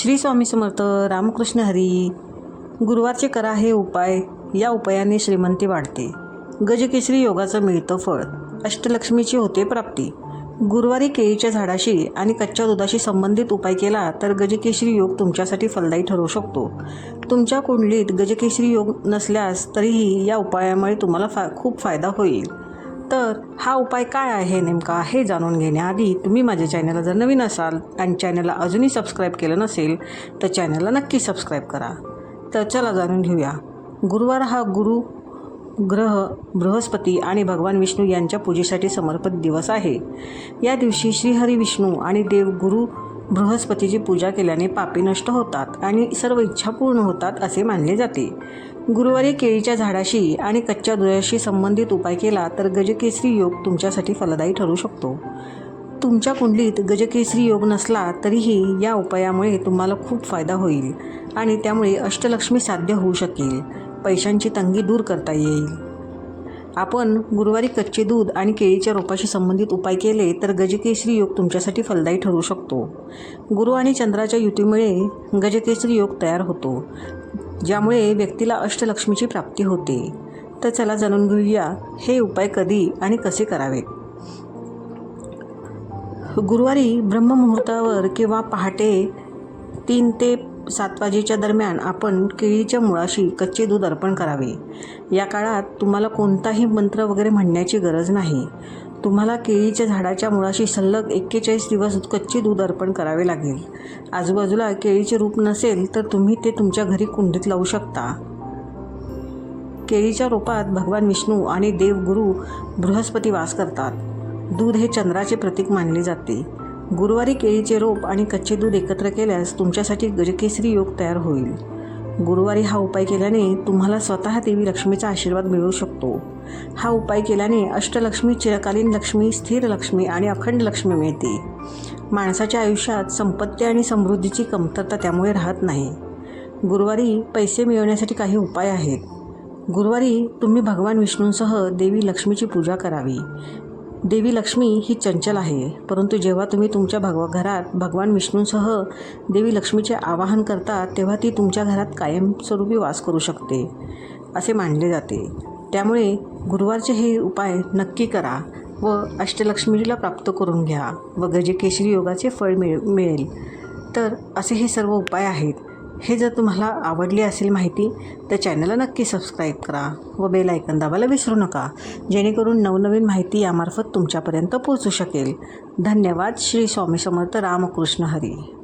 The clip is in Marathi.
श्री स्वामी समर्थ रामकृष्ण हरी गुरुवारचे करा हे उपाय या उपायाने श्रीमंती वाढते. गजकेसरी योगाचं मिळतं फळ अष्टलक्ष्मीची होते प्राप्ती. गुरुवारी केळीच्या झाडाशी आणि कच्च्या दुधाशी संबंधित उपाय केला तर गजकेसरी योग तुमच्यासाठी फलदायी ठरू शकतो. तुमच्या कुंडलीत गजकेसरी योग नसल्यास तरीही या उपायामुळे तुम्हाला फा खूप फायदा होईल. तर हा उपाय काय आहे नेमका हे जाणून घेण्याआधी तुम्ही माझ्या चॅनलला जर नवीन असाल आणि चॅनलला अजूनही सबस्क्राईब केलं नसेल तर चॅनलला नक्की सबस्क्राईब करा. तर चला जाणून घेऊया. गुरुवार हा गुरु ग्रह बृहस्पती आणि भगवान विष्णू यांच्या पूजेसाठी समर्पित दिवस आहे. या दिवशी श्रीहरी विष्णू आणि देव गुरु बृहस्पतीची पूजा केल्याने पापी नष्ट होतात आणि सर्व इच्छा पूर्ण होतात असे मानले जाते. गुरुवारी केळीच्या झाडाशी आणि कच्च्या दुधाशी संबंधित उपाय केला तर गजकेसरी योग तुमच्यासाठी फलदायी ठरू शकतो. तुमच्या कुंडलीत गजकेसरी योग नसला तरीही या उपायामुळे तुम्हाला खूप फायदा होईल आणि त्यामुळे अष्टलक्ष्मी साध्य होऊ शकेल. पैशांची तंगी दूर करता येईल. आपण गुरुवारी कच्चे दूध आणि केळीच्या रोपाशी संबंधित उपाय केले तर गजकेसरी योग तुमच्यासाठी फलदायी ठरू शकतो. गुरु आणि चंद्राच्या युतीमुळे गजकेसरी योग तयार होतो. ज्यामुळे व्यक्तीला अष्टलक्ष्मीची प्राप्ती होते. तर चला जाणून घेऊया हे उपाय कधी आणि कसे करावेत गुरुवारी ब्रह्ममुहूर्तावर किंवा पहाटे तीन ते सात वाजेच्या दरम्यान आपण केळीच्या मुळाशी कच्चे दूध अर्पण करावे. या काळात तुम्हाला कोणताही मंत्र वगैरे म्हणण्याची गरज नाही. तुम्हाला केळीच्या झाडाच्या मुळाशी सलग एक्केचाळीस दिवस कच्चे दूध अर्पण करावे लागेल. आजूबाजूला केळीचे रूप नसेल तर तुम्ही ते तुमच्या घरी कुंडीत लावू शकता. केळीच्या रोपात भगवान विष्णू आणि देवगुरु बृहस्पती वास करतात. दूध हे चंद्राचे प्रतीक मानले जाते. गुरुवारी केळीचे रोप आणि कच्चे दूध एकत्र केल्यास तुमच्यासाठी गजकेसरी योग तयार होईल. गुरुवारी हा उपाय केल्याने तुम्हाला स्वतः देवी लक्ष्मीचा आशीर्वाद मिळू शकतो. हा उपाय केल्याने अष्टलक्ष्मी चिरकालीन लक्ष्मी स्थिर लक्ष्मी आणि अखंड लक्ष्मी मिळते. माणसाच्या आयुष्यात संपत्ती आणि समृद्धीची कमतरता त्यामुळे राहत नाही. गुरुवारी पैसे मिळवण्यासाठी काही उपाय आहेत. गुरुवारी तुम्ही भगवान विष्णूंसह देवी लक्ष्मीची पूजा करावी. देवी लक्ष्मी ही चंचल आहे. परंतु जेव्हा तुम्ही तुमच्या भगवा घरात भगवान विष्णूंसह देवी लक्ष्मीचे आवाहन करता तेव्हा ती तुमच्या घरात कायमस्वरूपी वास करू शकते असे मानले जाते. त्यामुळे गुरुवारचे हे उपाय नक्की करा व अष्टलक्ष्मीला प्राप्त करून घ्या व गजकेशरी योगाचे फळ मिळ मिळेल. तर असे हे सर्व उपाय आहेत. हे जर तुम्हाला आवडली असेल माहिती तर चॅनलला नक्की सबस्क्राईब करा व बेल ऐकन दाबायला विसरू नका जेणेकरून नवनवीन माहिती यामार्फत तुमच्यापर्यंत पोहोचू शकेल. धन्यवाद. श्री स्वामी समर्थ रामकृष्ण हरी.